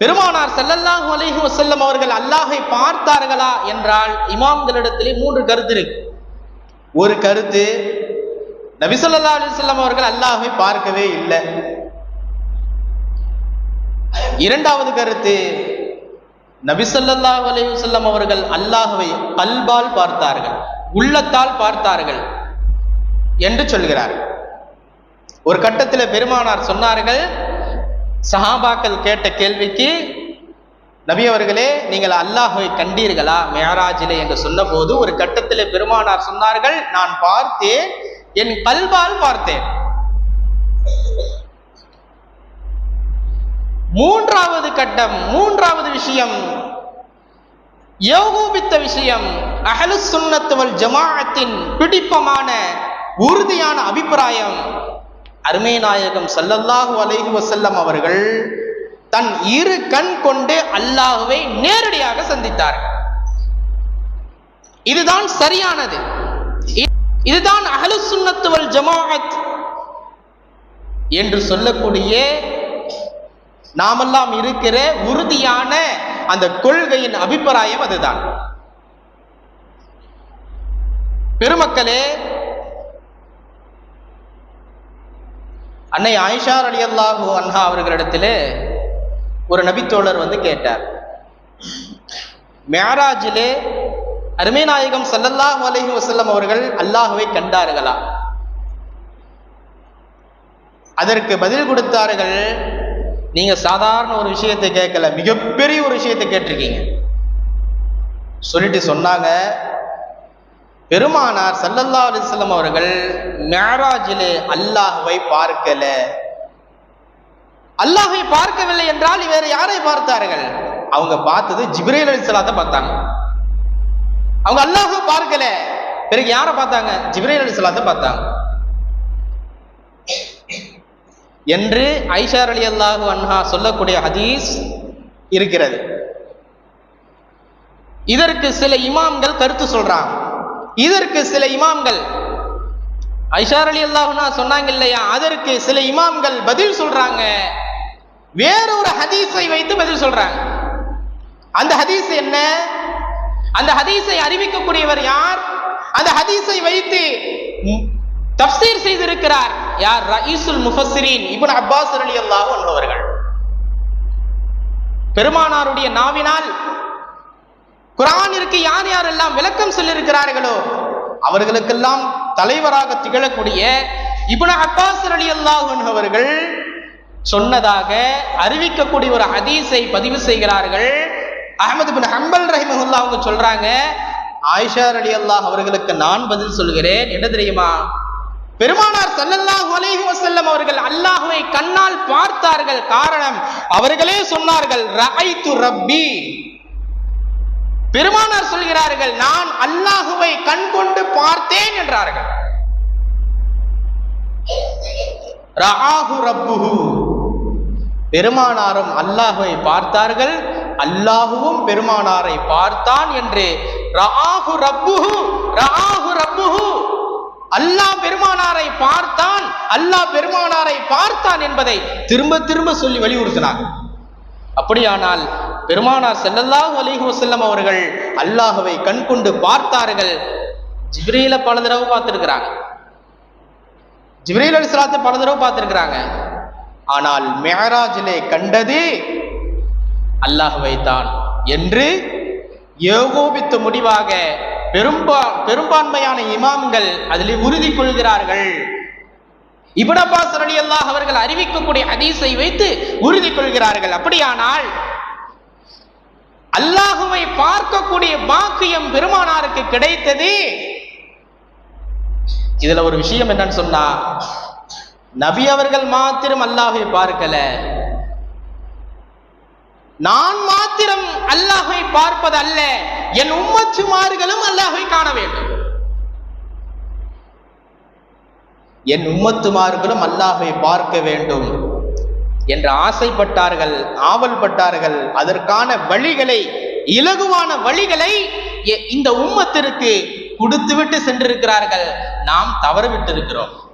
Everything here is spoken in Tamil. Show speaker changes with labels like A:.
A: பெருமானார் செல்லல்லாஹ் அலைஹி வசல்லம் அவர்கள் அல்லாஹை பார்த்தார்களா என்றால் இமாம்களிடத்திலே மூன்று கருத்து இருக்கு. ஒரு கருத்து நபி ஸல்லல்லாஹு அலைஹி அவர்கள் அல்லாஹை பார்க்கவே இல்லை. இரண்டாவது கருத்து நபி ஸல்லல்லாஹு அவர்கள் அல்லாஹவை கல்பால் பார்த்தார்கள் உள்ளத்தால் பார்த்தார்கள் என்று சொல்கிறார்கள். ஒரு கட்டத்தில் பெருமானார் சொன்னார்கள் சஹாபாக்கள் கேட்ட கேள்விக்கு நபி அவர்களே நீங்கள் அல்லாஹை கண்டீர்களா? மேராஜிலே என்று சொன்னபோது ஒரு கட்டத்தில் பெருமானார் சொன்னார்கள் நான் பார்த்தேன் என் பல்பால் பார்த்தேன். மூன்றாவது கட்டம் மூன்றாவது விஷயம் யோகோபித்த விஷயம் அகலு சுன்னத்துவல் ஜமாஅத்தின் பிடிப்பமான உறுதியான அபிப்பிராயம். அருமை நாயகம் சல்லல்லாஹு அலைஹி வசல்லம் அவர்கள் தன் இரு கண் கொண்டு அல்லாஹுவை நேரடியாக சந்தித்தார்கள். இதுதான் சரியானது. இதுதான் அகலு சுன்னத்துவல் ஜமாஅத் என்று சொல்லக்கூடிய நாமெல்லாம் இருக்கிற உறுதியான அந்த கொள்கையின் அபிப்பிராயம் அதுதான். பெருமக்களே அன்னை ஆயிஷா ரலியல்லாஹு அன்ஹா அவர்களிடத்திலே ஒரு நபித்தோழர் வந்து கேட்டார். மேராஜிலே அருமை நாயகம் ஸல்லல்லாஹு வசல்லம் அவர்கள் அல்லாஹுவை கண்டார்களா? அதற்கு பதில் கொடுத்தார்கள் நீங்க சாதாரண ஒரு விஷயத்தை கேட்கல மிகப்பெரிய ஒரு விஷயத்தை கேட்டிருக்கீங்க. சொல்லிட்டு சொன்னாங்க பெருமானார் சல்லல்லா அலிஸ்லம் அவர்கள் மேராஜிலே அல்லாஹுவை பார்க்கல. அல்லாஹை பார்க்கவில்லை என்றால் வேற யாரை பார்த்தார்கள்? அவங்க பார்த்தது ஜிப்ரேல் அலிஸ்லாத்தை பார்த்தாங்க. அவங்க அல்லாஹ்வை பார்க்கல. பிறகு யாரை பார்த்தாங்க? ஜிப்ரேல் அலிஸ்லாத்தை பார்த்தாங்க. என்று ஐஷார் அலி அல்லாஹு அன்ஹா சொல்லக்கூடிய ஹதீஸ் இருக்கிறது. இதற்கு சில இமாம்கள் கருத்து சொல்றாங்க. இதற்கு சில இமாம்கள். ஐஷார் அலி அல்லாஹுனா சொன்னாங்க இல்லையா அதற்கு சில இமாம்கள் பதில் சொல்றாங்க. வேறொரு ஹதீஸை வைத்து பதில் சொல்றாங்க. அந்த ஹதீஸ் என்ன? அந்த ஹதீஸை அறிவிக்கக்கூடியவர் யார்? அந்த ஹதீஸை வைத்து தப்சீர் செய்திருக்கிறார் யார்? ரயீசுல் முஃபஸ்ஸிரீன் இப்னு அப்பாஸ் ரலியல்லாஹு அன்ஹு அவர்கள். பெருமானாருடைய நாவினால் குரானிற்கு யார் யாரெல்லாம் விளக்கம் சொல்லியிருக்கிறார்களோ அவர்களுக்கெல்லாம் தலைவராக திகழக்கூடிய இபுன அப்பாஸ் அலி அல்லாஹன் அவர்கள் சொன்னதாக அறிவிக்கக்கூடிய ஒரு ஹதீஸை பதிவு செய்கிறார்கள். அகமது பின் ஹம்பல் ரஹிமஹுல்லா அவங்க சொல்றாங்க ஆயிஷா அல்லாஹ் அவர்களுக்கு நான் பதில் சொல்கிறேன். என்ன தெரியுமா? பெருமானார் சல்லல்லாஹு அலைஹி வஸல்லம் அவர்கள் அல்லாஹுவை கண்ணால் பார்த்தார்கள். காரணம் அவர்களே சொன்னார்கள் ரஐத்து ரப்பி. பெருமானார் சொல்கிறார்கள் நான் அல்லாஹுவை கண் கொண்டு பார்த்தேன் என்றார்கள். ரஆஹு ரப்புஹு. பெருமானாரும் அல்லாஹுவை பார்த்தார்கள். அல்லாஹுவும் பெருமானாரை பார்த்தான் என்று ரஆஹு ரப்புஹு ரஆஹு ரப்புஹு. அல்லாஹ் பெருமானாரை பார்த்தான் அல்லாஹ் பெருமானாரை பார்த்தான் என்பதை திரும்ப திரும்ப சொல்லி வலியுறுத்தினார் அப்படியானால் பெருமானார் செல்லல்லாஹ் அலைஹி வசல்லம் அவர்கள் அல்லாஹுவை கண் கொண்டு பார்த்தார்கள். ஜிப்ரீல பல தடவை பார்த்திருக்கிறாங்க. ஜிப்ரீல் அலிஸ்லாத்தை பல தடவை பார்த்திருக்கிறாங்க. ஆனால் மேராஜிலே கண்டது அல்லாஹுவை தான் என்று ஏகோபித்த முடிவாக பெரும்பா பெரும்பான்மையான இமாம்கள் அதிலே உறுதி கொள்கிறார்கள். இப்னு அப்பாஸ் அல்லாஹ் அவர்கள் அறிவிக்கக்கூடிய அதிசை வைத்து உறுதி கொள்கிறார்கள். அப்படியானால் அல்லாஹுவை பார்க்கக்கூடிய பாக்கியம் பெருமானாருக்கு கிடைத்தது. இதுல ஒரு விஷயம் என்னன்னு சொன்னா நபி அவர்கள் மாத்திரம் அல்லாஹை பார்க்கல. நான் மாத்திரம் அல்லாஹை பார்ப்பது அல்ல என் உம்மச்சுமார்களும் அல்லாஹை காண வேண்டும். என் உம்மத்துமார்களும் அல்லாஹை பார்க்க வேண்டும். என்று ஆசைப்பட்டார்கள் ஆவல்பட்டார்கள். அதற்கான வழிகளை இலகுவான வழிகளை எ- இந்த உம்மத்திற்கு கொடுத்துவிட்டு சென்றிருக்கிறார்கள். நாம் தவறு விட்டிருக்கிறோம்